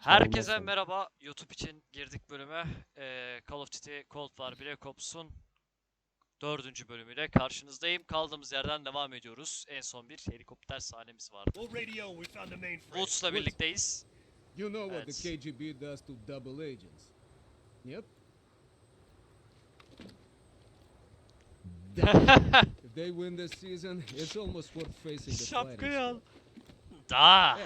Herkese merhaba. YouTube için girdik bölüme. Ee, Call of Duty Cold War Black Ops'un dördüncü bölümüyle karşınızdayım. Kaldığımız yerden devam ediyoruz. En son bir helikopter sahnemiz vardı. Woods'la birlikteyiz. You know what the KGB does to double agents. Yep. if they win this season, it's almost worth facing the. Şapkayı al. Da.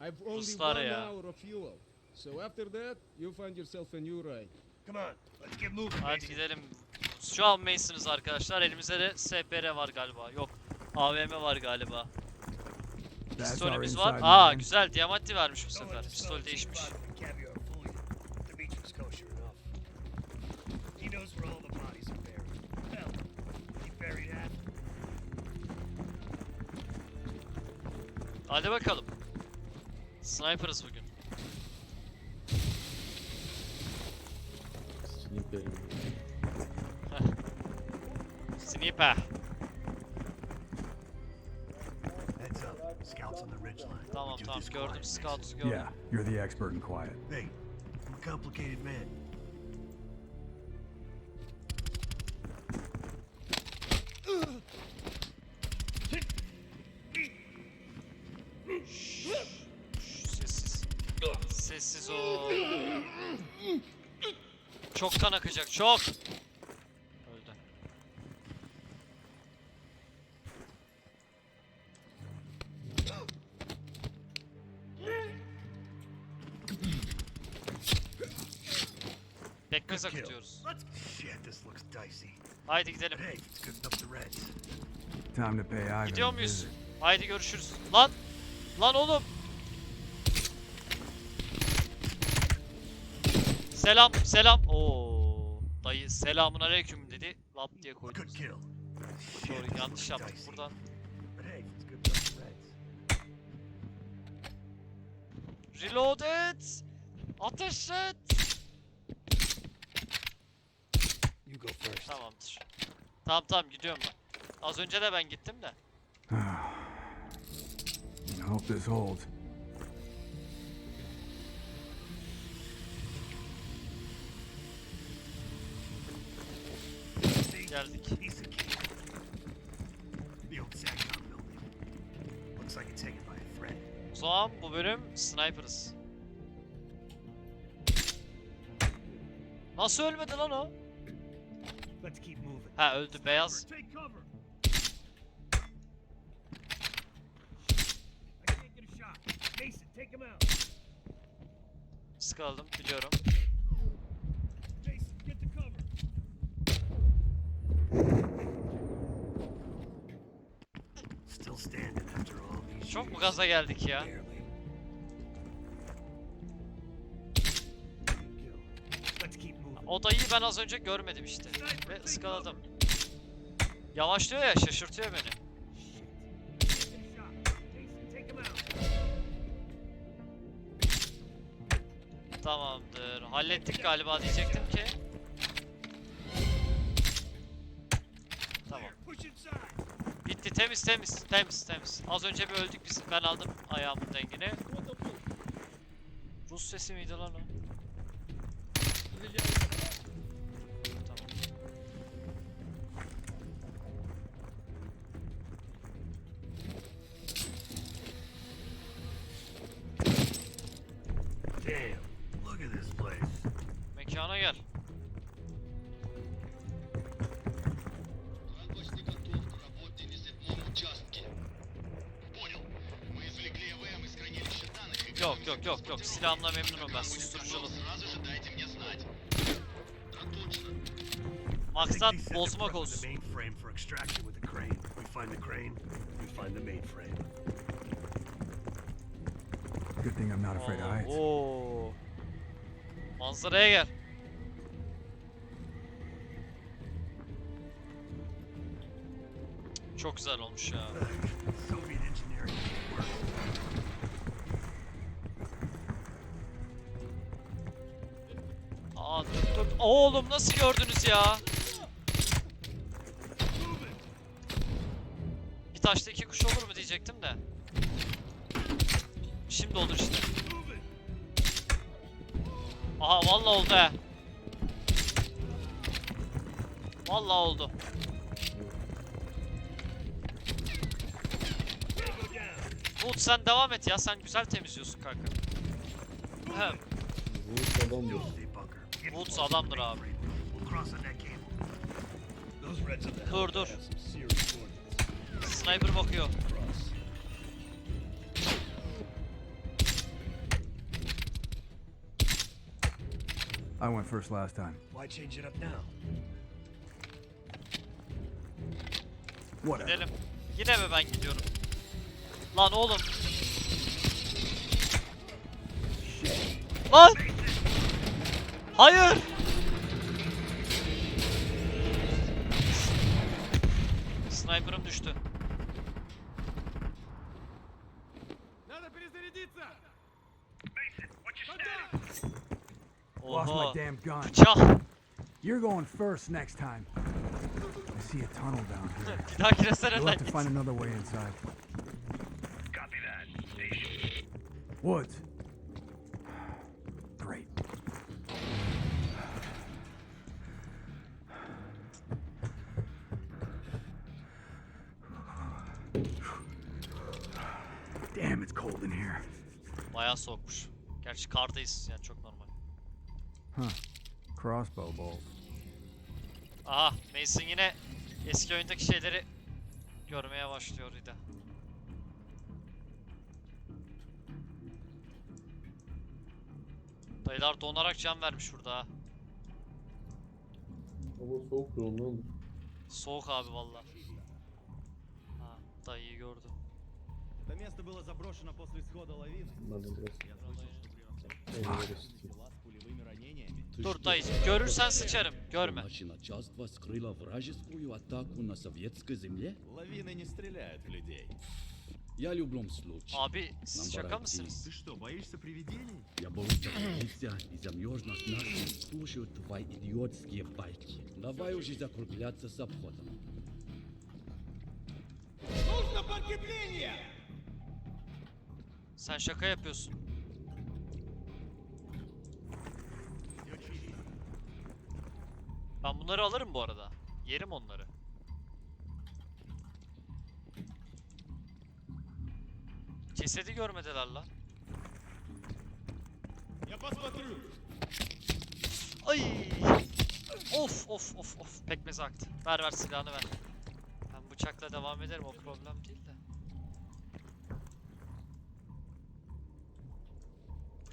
I've only one ya. hour of fuel. So after that, you find yourself a new ride. Come on, let's get moving. Hadi Mason. gidelim. Şu an Mason'ız arkadaşlar. Elimizde de SPR var galiba. Yok. AVM var galiba. Pistolümüz var. Aa güzel. Diamantli vermiş bu sefer. Pistol değişmiş. Hadi bakalım. Sniper'ız bugün. Sniper. Sniper. Heads up, scouts on the ridge. Tamam tamam gördüm quiet, scout'u gördüm. Yeah, you're the expert in quiet. Mason. Hey, I'm a complicated man. Çok kan akacak çok. Öldü. Kill. akıtıyoruz. Haydi gidelim. Gidiyor muyuz? Haydi görüşürüz. Lan! Lan oğlum! Selam, selam. Oo, dayı selamun aleyküm dedi. Lap diye koydum. Doğru, yanlış yaptık buradan. Reload et! Ateş et! You go first. Tamamdır. Tamam tamam gidiyorum ben. Az önce de ben gittim de. I hope this holds. Threat. O zaman bu bölüm Sniper'ız. Nasıl ölmedi lan o? Ha öldü beyaz. Take cover. I can't get a shot. Mason, take him out. Sıkıldım biliyorum. Mason, get the cover. Still standing after all these Çok mu gaza geldik ya? Barely. Let's keep moving. O dayıyı ben az önce görmedim işte. Ve ıskaladım. Yavaşlıyor ya şaşırtıyor beni. Tamamdır. Hallettik galiba diyecektim ki. Temiz temiz temiz temiz. Az önce bir öldük biz. Ben aldım ayağımın dengini. Rus sesi miydi lan o? Tamam. Yok yok yok yok silahımla memnunum ben susturuculu. Maksat bozmak olsun. Good thing I'm not afraid of heights. Oo. Manzaraya gel. Çok güzel olmuş ya. Oğlum nasıl gördünüz ya? Bir taşta iki kuş olur mu diyecektim de. Şimdi olur işte. Aha vallahi oldu he. Vallahi oldu. Bulut sen devam et ya sen güzel temizliyorsun kanka. Hem. Get Woods adamdır abi. Dur dur. Sniper bakıyor. I went first last time. Why change it up now? Whatever. Gidelim. Yine mi ben gidiyorum? Lan oğlum. Lan! Hayır! Sniper'ım düştü. Gun. Bıçak. You're going first next time. I see a tunnel down here. Bir dahakine sen have to find another way inside. Copy that. Station. Woods. Damn, it's cold in here. Bayağı soğukmuş. Gerçi kardayız yani çok normal. Crossbow bolt. Aha Mason yine eski oyundaki şeyleri görmeye başlıyor Rida. Dayılar donarak can vermiş burada ha. Ama soğuktur ondan. Soğuk abi valla. Ha dayıyı gördü. Место было заброшено после исхода лавины. De biraz Я слышал, что при istiyorum. тела с пулевыми ранениями. Dur dayıcım görürsen sıçarım. Görme. Наше начальство скрыло вражескую атаку на советской земле? Лавины не стреляют в людей. Я в любом случае. Abi siz şaka mısınız? Ты что, боишься привидений? Я боюсь отвлечься и замерзнуть нахрен. Слушаю твои идиотские байки. Давай уже закругляться с обходом. Sen şaka yapıyorsun. Ben bunları alırım bu arada. Yerim onları. Cesedi görmediler lan. Ay! Of of of of pekmez aktı. Ver ver silahını ver. Ben bıçakla devam ederim o problem değil.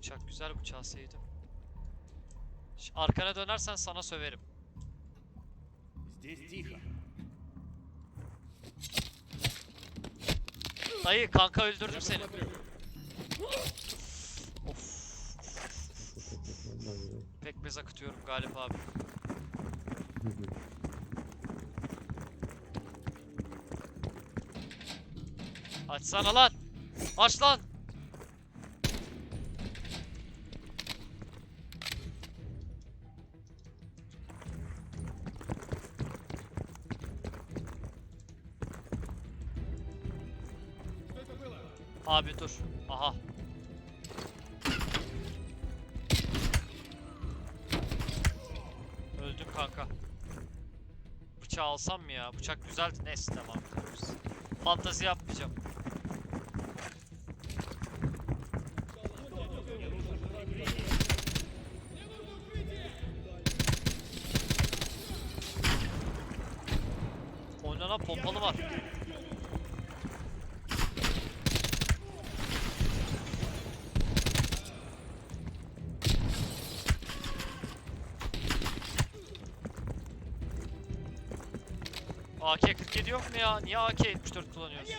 Bıçak güzel bıçağı sevdim. Arkana dönersen sana söverim. Dayı kanka öldürdüm seni. of. Pekmez akıtıyorum Galip abi. Açsana lan. Aç lan. Abi dur. Aha. Öldüm kanka. Bıçağı alsam mı ya? Bıçak güzeldi. Neyse ediyoruz. Fantezi yapmayacağım. AK-47 yok mu ya? Niye AK-74 kullanıyoruz?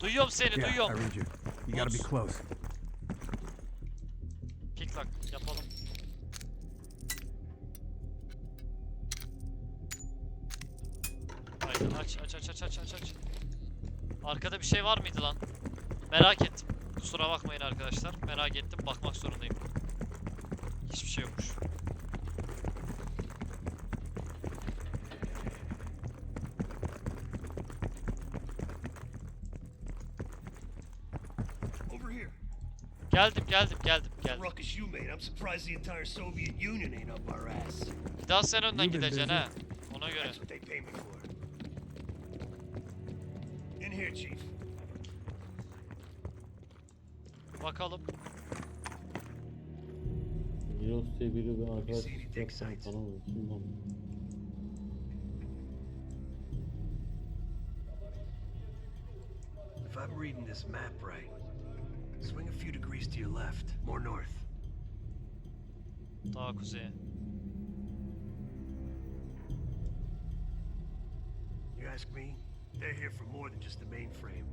Duyuyorum seni, Yeah, I duyuyorum. read you. You gotta be close. Pick lock yapalım. Haydi aç aç aç aç aç aç aç. Arkada bir şey var mıydı lan? Merak ettim. Kusura bakmayın arkadaşlar. Merak ettim. Bakmak zorundayım. Geldim geldim geldim geldim. Bir daha sen önden gideceksin ha. Ona göre. Bakalım. Milos diye biri bir arkadaş yapsam falan olur. Kim lan? If I'm reading this map right, swing a few degrees to your left, more north. Daha kuzeye. You ask me, they're here for more than just the mainframe.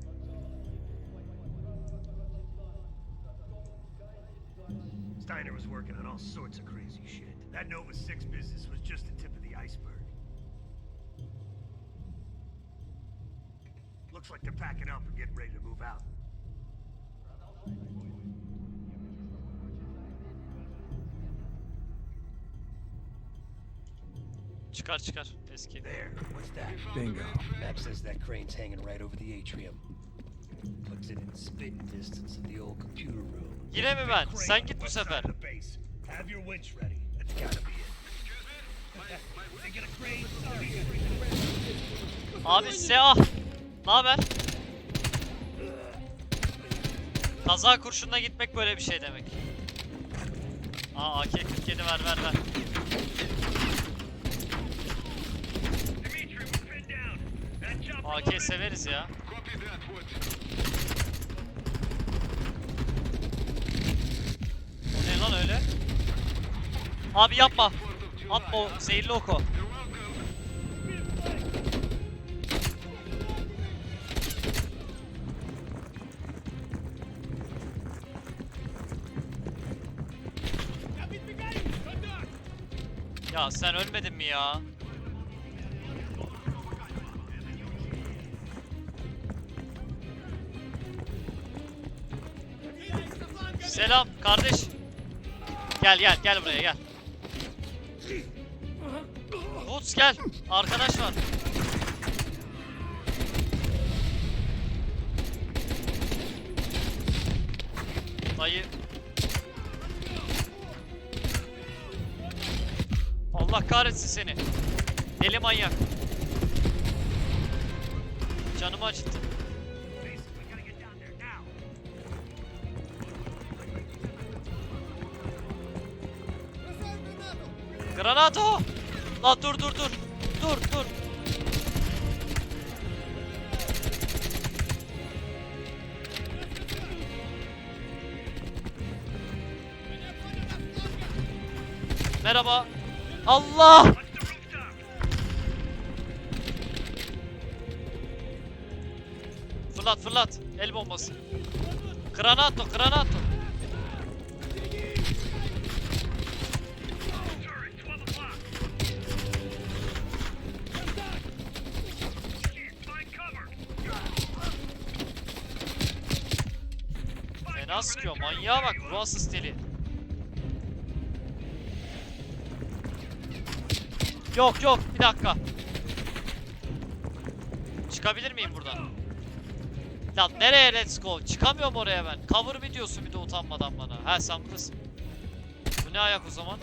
Steiner was working on all sorts of crazy shit. That Nova 6 business was just the tip of the iceberg. Looks like they're packing up and getting ready to move out. Çıkar çıkar. Eski. There, what's that? Bingo. Map says that crane's hanging right over the atrium. Puts it in spitting distance of the old computer room. Yine mi ben? Sen git bu sefer. Have your winch ready. That's gotta be it. They get a crane. Abi Seah. Ne haber? Kaza kurşunla gitmek böyle bir şey demek. Aa AK-47 ver ver ver. AK severiz ya. O ne lan öyle? Abi yapma. Atma o zehirli oku. Ya sen ölmedin mi ya? Selam kardeş. Gel gel gel buraya gel. Woods gel. Arkadaş var. Dayı. Allah kahretsin seni. Deli manyak. Canımı acıttı. Granato! La dur dur dur. Dur dur. Merhaba. Allah! Fırlat fırlat. El bombası. Granato granato. Turret, 12 o'clock. Shit, find cover. Find Fena sıkıyor. Manyağa bak. Ruh asisteli. Yok yok. Bir dakika. Çıkabilir miyim buradan? Lan nereye let's go? Çıkamıyorum oraya ben. Cover mı diyorsun bir de utanmadan bana? Ha sen buradasın. Bu ne ayak o zaman?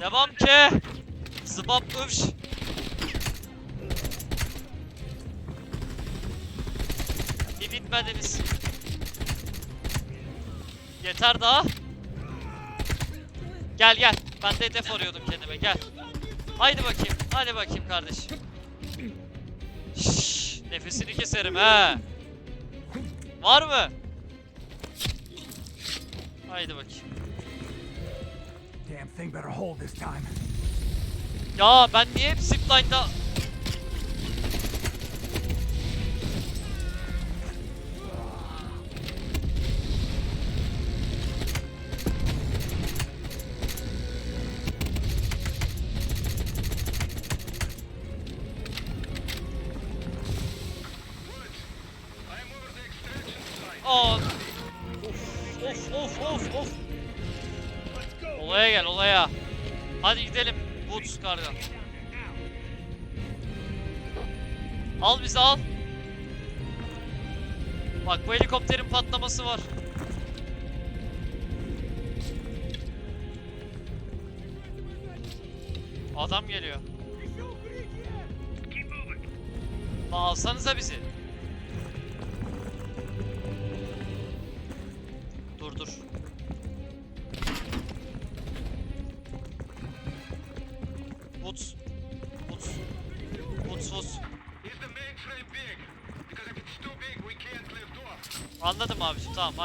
Devam ki. Zıbap övş. Bir bitmediniz. Yeter daha. Gel gel. Ben de hedef arıyordum kendime gel. Haydi bakayım. Hadi bakayım kardeşim. Şşş, nefesini keserim he. Var mı? Haydi bakayım. Ya ben niye hep zipline'da... now. Al bizi al. Bak bu helikopterin patlaması var. Adam geliyor. Lan alsanıza bizi.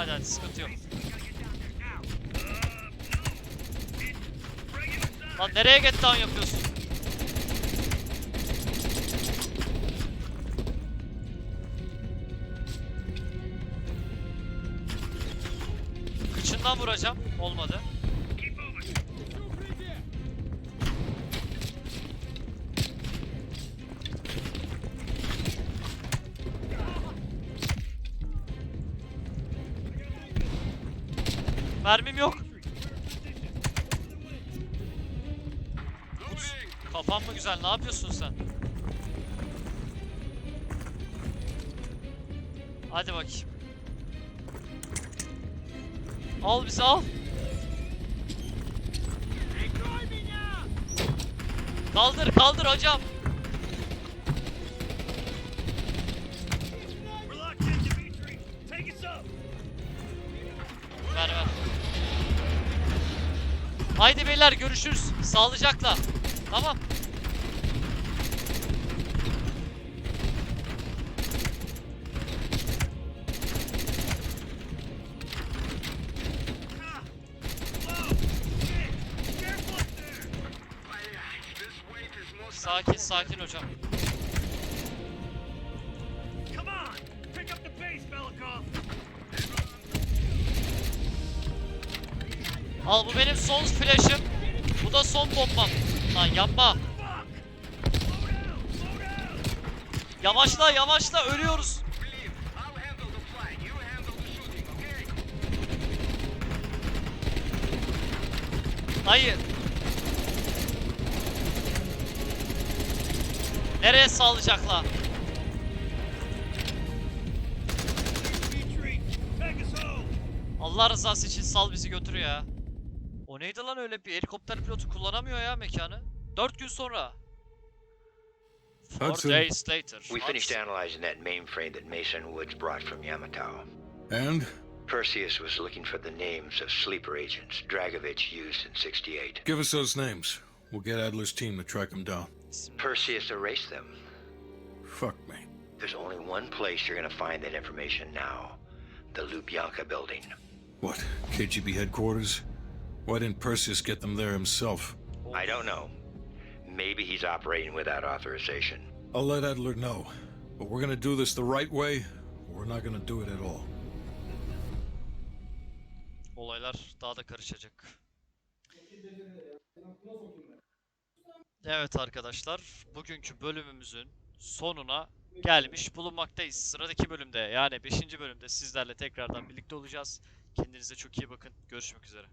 Hadi hadi sıkıntı yok. Lan nereye get down yapıyorsun? Kıçından vuracağım. Olmadı. Mermim yok. Kafan mı güzel? Ne yapıyorsun sen? Hadi bakayım. Al bizi al. Kaldır kaldır hocam. Haydi beyler görüşürüz. Sağlıcakla. Tamam. Sakin sakin hocam. Al bu benim son flash'ım. Bu da son bombam. Lan yapma. Yavaşla yavaşla ölüyoruz. Hayır. Nereye home. Allah rızası için sal bizi götür ya. O neydi lan öyle bir helikopter pilotu kullanamıyor ya mekanı. 4 gün sonra. Four Hudson. days later. We finished Hudson. analyzing that mainframe that Mason Woods brought from Yamato. And? Perseus was looking for the names of sleeper agents Dragovich used in 68. Give us those names. We'll get Adler's team to track them down. Perseus erased them. Fuck me. There's only one place you're gonna find that information now. The Lubyanka building. What? KGB headquarters? Why didn't Perseus get them there himself? I don't know. Maybe he's operating without authorization. I'll let Adler know. But we're gonna do this the right way, or we're not gonna do it at all. Olaylar daha da karışacak. Evet arkadaşlar, bugünkü bölümümüzün sonuna gelmiş bulunmaktayız. Sıradaki bölümde yani 5. bölümde sizlerle tekrardan birlikte olacağız. Kendinize çok iyi bakın. Görüşmek üzere.